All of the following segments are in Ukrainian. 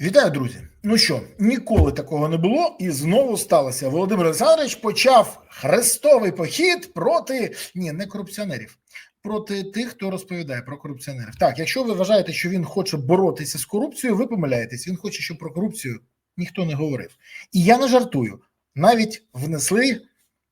Вітаю, друзі. Ну що, ніколи такого не було, і знову сталося. Володимир Олександрович почав хрестовий похід проти ні, не корупціонерів, проти тих, хто розповідає про корупціонерів. Так, якщо ви вважаєте, що він хоче боротися з корупцією, ви помиляєтесь. Він хоче, щоб про корупцію ніхто не говорив. І я не жартую. Навіть внесли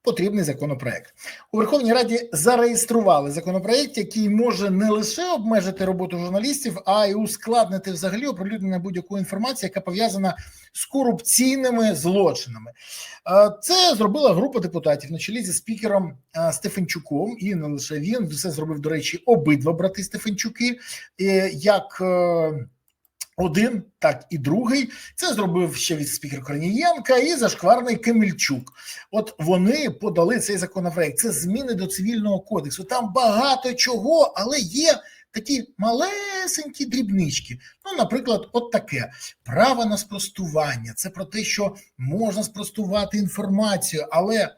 потрібний законопроект у Верховній Раді. Зареєстрували законопроект, який може не лише обмежити роботу журналістів, а й ускладнити взагалі оприлюднення будь-якої інформації, яка пов'язана з корупційними злочинами. Е, Це зробила група депутатів на чолі зі спікером е, Стефанчуком, і не лише він все зробив до речі, обидва брати Стефанчуки, е, як один, так і другий. Це зробив ще від спікер Корнієнка і зашкварний Кемельчук. От вони подали цей законопроект. Це зміни до цивільного кодексу. Там багато чого, але є такі малесенькі дрібнички. Ну, наприклад, от таке право на спростування. Це про те, що можна спростувати інформацію, але.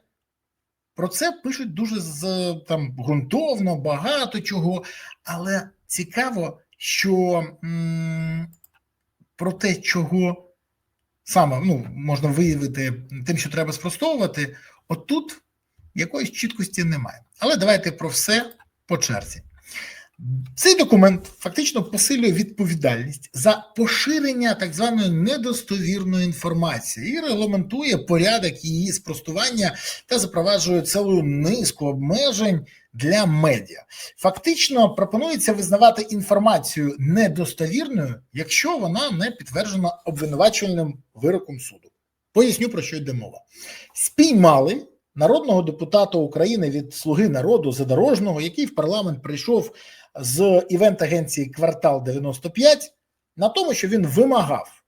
Про це пишуть дуже з там ґрунтовно, багато чого, але цікаво, що м, про те, чого саме ну, можна виявити тим, що треба спростовувати, отут якоїсь чіткості немає. Але давайте про все по черзі. Цей документ фактично посилює відповідальність за поширення так званої недостовірної інформації і регламентує порядок її спростування та запроваджує цілу низку обмежень для медіа. Фактично пропонується визнавати інформацію недостовірною, якщо вона не підтверджена обвинувачувальним вироком суду. Поясню про що йде мова. Спіймали народного депутата України від Слуги народу задорожного, який в парламент прийшов з івент-агенції Квартал 95 на тому, що він вимагав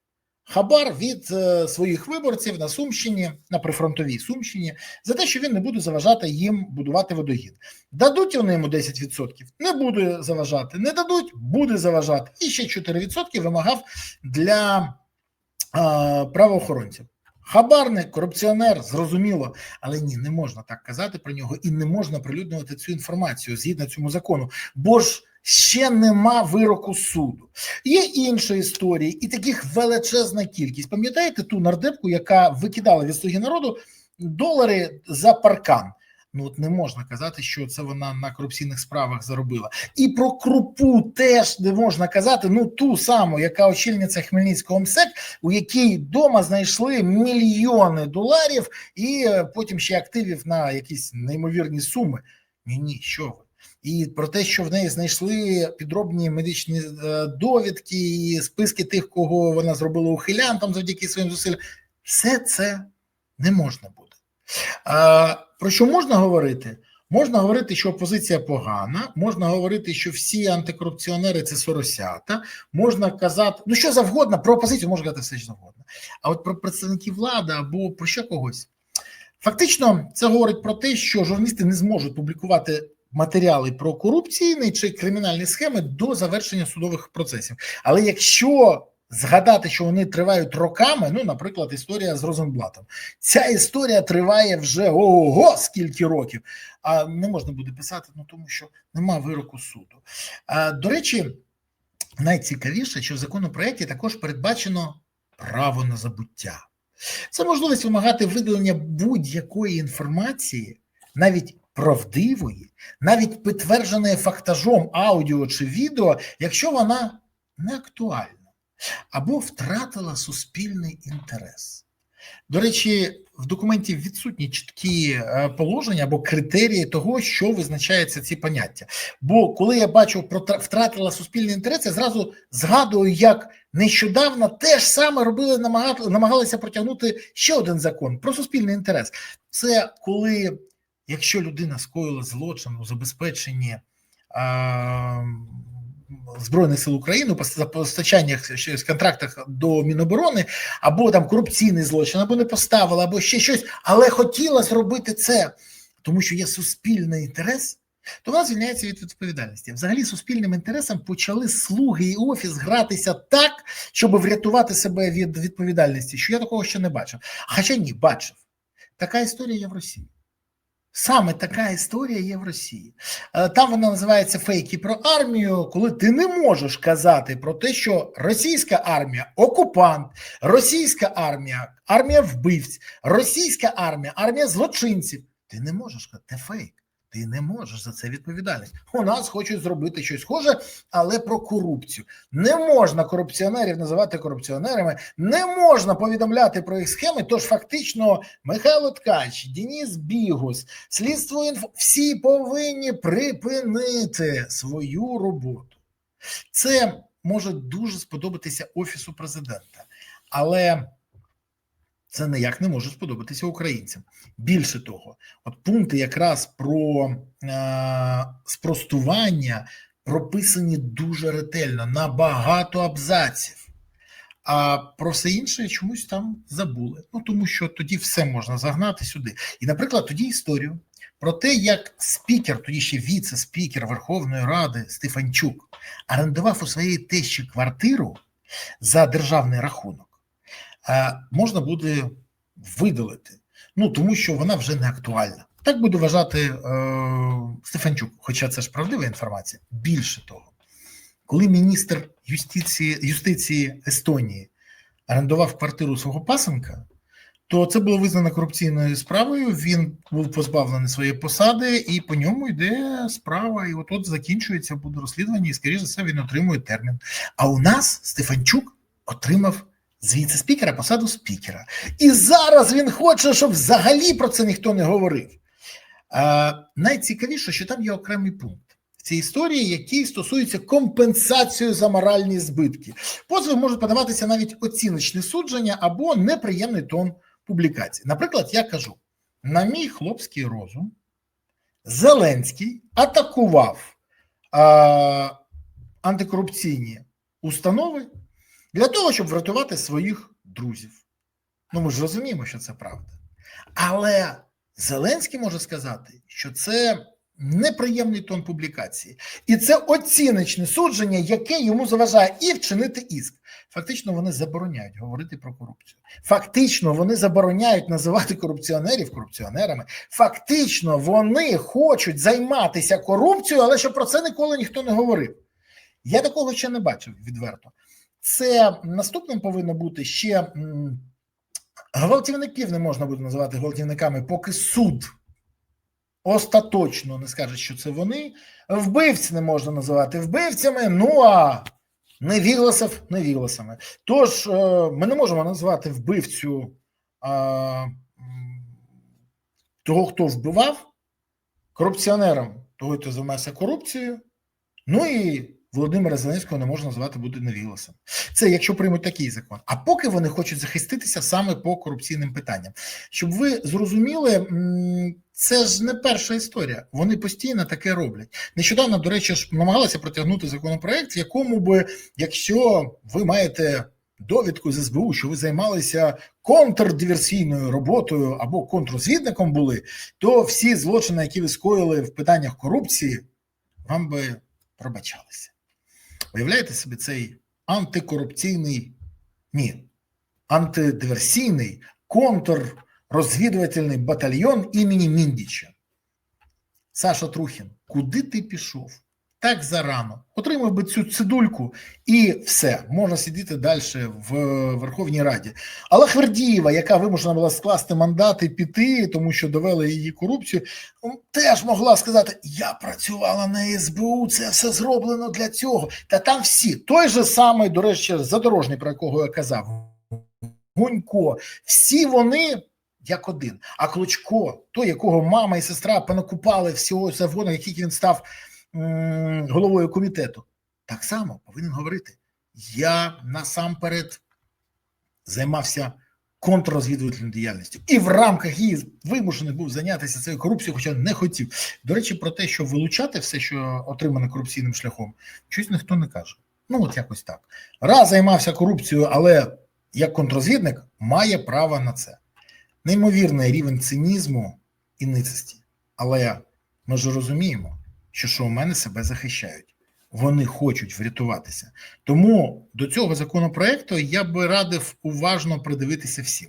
хабар від е, своїх виборців на Сумщині, на прифронтовій Сумщині, за те, що він не буде заважати їм будувати водогін. Дадуть вони йому 10%, не буде заважати, не дадуть, буде заважати. І ще 4% вимагав для е, правоохоронців. Хабарник, корупціонер, зрозуміло, але ні, не можна так казати про нього і не можна прилюднювати цю інформацію згідно цьому закону, бо ж ще нема вироку суду. Є інші історії, і таких величезна кількість. Пам'ятаєте ту нардепку, яка викидала від слуги народу долари за паркан? Ну от не можна казати, що це вона на корупційних справах заробила, і про крупу теж не можна казати. Ну ту саму, яка очільниця Хмельницького МСЕК, у якій вдома знайшли мільйони доларів, і е, потім ще активів на якісь неймовірні суми. Ні, ні, що ви. І про те, що в неї знайшли підробні медичні е, довідки, і списки тих, кого вона зробила ухилянтом завдяки своїм зусиллям, все це не можна буде. Про що можна говорити? Можна говорити, що опозиція погана, можна говорити, що всі антикорупціонери це соросята, можна казати, ну що завгодно, про опозицію можна казати все що завгодно. А от про представників влади або про ще когось. Фактично, це говорить про те, що журналісти не зможуть публікувати матеріали про корупційні чи кримінальні схеми до завершення судових процесів. Але якщо згадати, що вони тривають роками, ну, наприклад, історія з Розенблатом, ця історія триває вже ого, скільки років, а не можна буде писати, ну тому що нема вироку суду. А, До речі, найцікавіше, що в законопроекті також передбачено право на забуття. Це можливість вимагати видалення будь-якої інформації, навіть правдивої, навіть підтвердженої фактажом аудіо чи відео, якщо вона не актуальна або втратила суспільний інтерес. До речі, в документі відсутні чіткі е, положення або критерії того, що визначаються ці поняття. Бо коли я бачу про втратила суспільний інтерес, я зразу згадую, як нещодавно те ж саме робили, намагалися протягнути ще один закон про суспільний інтерес. Це коли якщо людина скоїла злочин у забезпеченні а, Збройних сил України за постачаннях з контрактах до Міноборони, або там корупційний злочин, або не поставила, або ще щось, але хотіла зробити це, тому що є суспільний інтерес, то вона звільняється від відповідальності. Взагалі, суспільним інтересом почали слуги і офіс гратися так, щоб врятувати себе від відповідальності, що я такого ще не бачив. Хоча ні, бачив. Така історія є в Росії. Саме така історія є в Росії. Е, Там вона називається фейки про армію, коли ти не можеш казати про те, що російська армія окупант, російська армія, армія вбивць, російська армія, армія злочинців. Ти не можеш казати, це фейк. Ти не можеш за це відповідальність. У нас хочуть зробити щось схоже, але про корупцію. Не можна корупціонерів називати корупціонерами, не можна повідомляти про їх схеми. Тож фактично Михайло Ткач, Дініс Бігус, слідство інфо всі повинні припинити свою роботу. Це може дуже сподобатися офісу президента, але це ніяк не може сподобатися українцям. Більше того, от пункти якраз про е, спростування прописані дуже ретельно на багато абзаців. А про все інше чомусь там забули. Ну тому що тоді все можна загнати сюди. І, наприклад, тоді історію про те, як спікер, тоді ще віце-спікер Верховної Ради Стефанчук орендував у своєї тещі квартиру за державний рахунок, можна буде видалити. Ну тому що вона вже не актуальна. Так буде вважати е, Стефанчук, хоча це ж правдива інформація. Більше того, коли міністр юстиції, юстиції Естонії орендував квартиру свого пасенка, то це було визнано корупційною справою. Він був позбавлений своєї посади, і по ньому йде справа. І от от закінчується буде розслідування, і скоріше за все він отримує термін. А у нас Стефанчук отримав з віце-спікера посаду спікера. І зараз він хоче, щоб взагалі про це ніхто не говорив. А, найцікавіше, що там є окремий пункт. В цій історії, який стосується компенсації за моральні збитки, позови можуть подаватися навіть оціночне судження або неприємний тон публікації. Наприклад, я кажу: на мій хлопський розум, Зеленський атакував а, антикорупційні установи для того, щоб врятувати своїх друзів. Ну, ми ж розуміємо, що це правда. Але Зеленський може сказати, що це неприємний тон публікації, і це оціночне судження, яке йому заважає і вчинити іск. Фактично, вони забороняють говорити про корупцію. Фактично, вони забороняють називати корупціонерів корупціонерами. Фактично, вони хочуть займатися корупцією, але щоб про це ніколи ніхто не говорив. Я такого ще не бачив відверто. Це наступним повинно бути ще гвалтівників не можна буде називати гвалтівниками, поки суд остаточно не скаже, що це вони. Вбивць не можна називати вбивцями. Ну а невігласів невігласами. Тож е, ми не можемо назвати вбивцю того, хто вбивав, корупціонером, того, хто займається корупцією. Ну і Володимира Зеленського не можна назвати буде невігласом. Це якщо приймуть такий закон. А поки вони хочуть захиститися саме по корупційним питанням, щоб ви зрозуміли, це ж не перша історія. Вони постійно таке роблять. Нещодавно, до речі, ж намагалися протягнути законопроект, в якому би, якщо ви маєте довідку з СБУ, що ви займалися контрдиверсійною роботою або контррозвідником були, то всі злочини, які ви скоїли в питаннях корупції, вам би пробачалися. Уявляєте собі цей антикорупційний, ні, антидиверсійний контррозвідувальний батальйон імені Міндіча. Саша Трухін, куди ти пішов? Так зарано. Отримав би цю цидульку і все, можна сидіти далі в Верховній Раді. Але Хвердієва, яка вимушена була скласти мандат і піти, тому що довели її корупцію, теж могла сказати: Я працювала на СБУ, це все зроблено для цього. Та там всі той же самий, до речі, задорожний, про якого я казав, Гунько, всі вони. Як один, а Клочко, той, якого мама і сестра понакупали всього заводу, який він став головою комітету, так само повинен говорити: я насамперед займався контррозвідувальною діяльністю і в рамках її вимушений був зайнятися цією корупцією, хоча не хотів. До речі, про те, що вилучати все, що отримане корупційним шляхом, щось ніхто не каже. Ну, от якось так. Раз займався корупцією, але як контррозвідник має право на це. Неймовірний рівень цинізму і ницості. Але ми ж розуміємо, що шоумени себе захищають. Вони хочуть врятуватися. Тому до цього законопроекту я би радив уважно придивитися всім.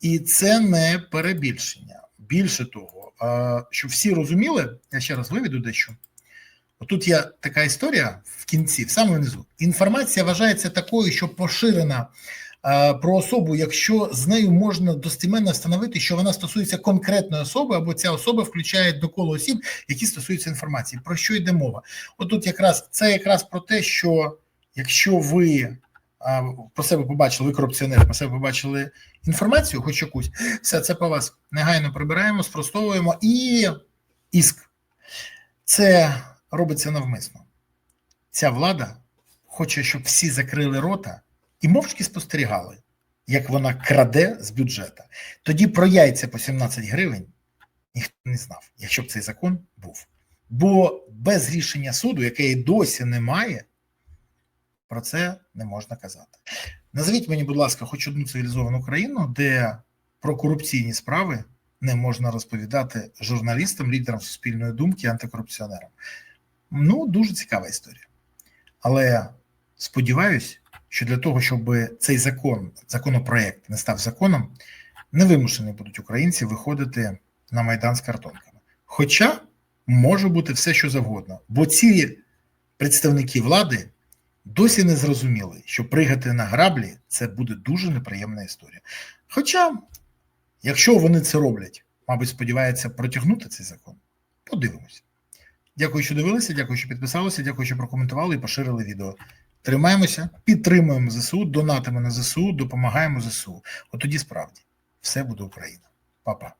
І це не перебільшення. Більше того, щоб всі розуміли, я ще раз виведу дещо. Отут є така історія в кінці, в самому низу. Інформація вважається такою, що поширена про особу, якщо з нею можна достеменно встановити, що вона стосується конкретної особи, або ця особа включає до коло осіб, які стосуються інформації. Про що йде мова? Отут якраз це якраз про те, що якщо ви а, про себе побачили, ви корупціонер, про себе побачили інформацію, хоч якусь, все це по вас негайно прибираємо, спростовуємо і іск. Це робиться навмисно. Ця влада хоче, щоб всі закрили рота і мовчки спостерігали, як вона краде з бюджету. Тоді про яйця по 17 гривень ніхто не знав, якщо б цей закон був. Бо без рішення суду, яке і досі немає, про це не можна казати. Назвіть мені, будь ласка, хоч одну цивілізовану країну, де про корупційні справи не можна розповідати журналістам, лідерам суспільної думки, антикорупціонерам. Ну, дуже цікава історія. Але сподіваюсь, що для того, щоб цей закон, законопроект не став законом, не вимушені будуть українці виходити на майдан з картонками. Хоча може бути все, що завгодно, бо ці представники влади досі не зрозуміли, що пригати на граблі це буде дуже неприємна історія. Хоча, якщо вони це роблять, мабуть, сподіваються протягнути цей закон, подивимося. Дякую, що дивилися, дякую, що підписалися, дякую, що прокоментували і поширили відео. Тримаємося, підтримуємо ЗСУ, донатимо на ЗСУ, допомагаємо ЗСУ. От тоді справді все буде Україна. Па-па.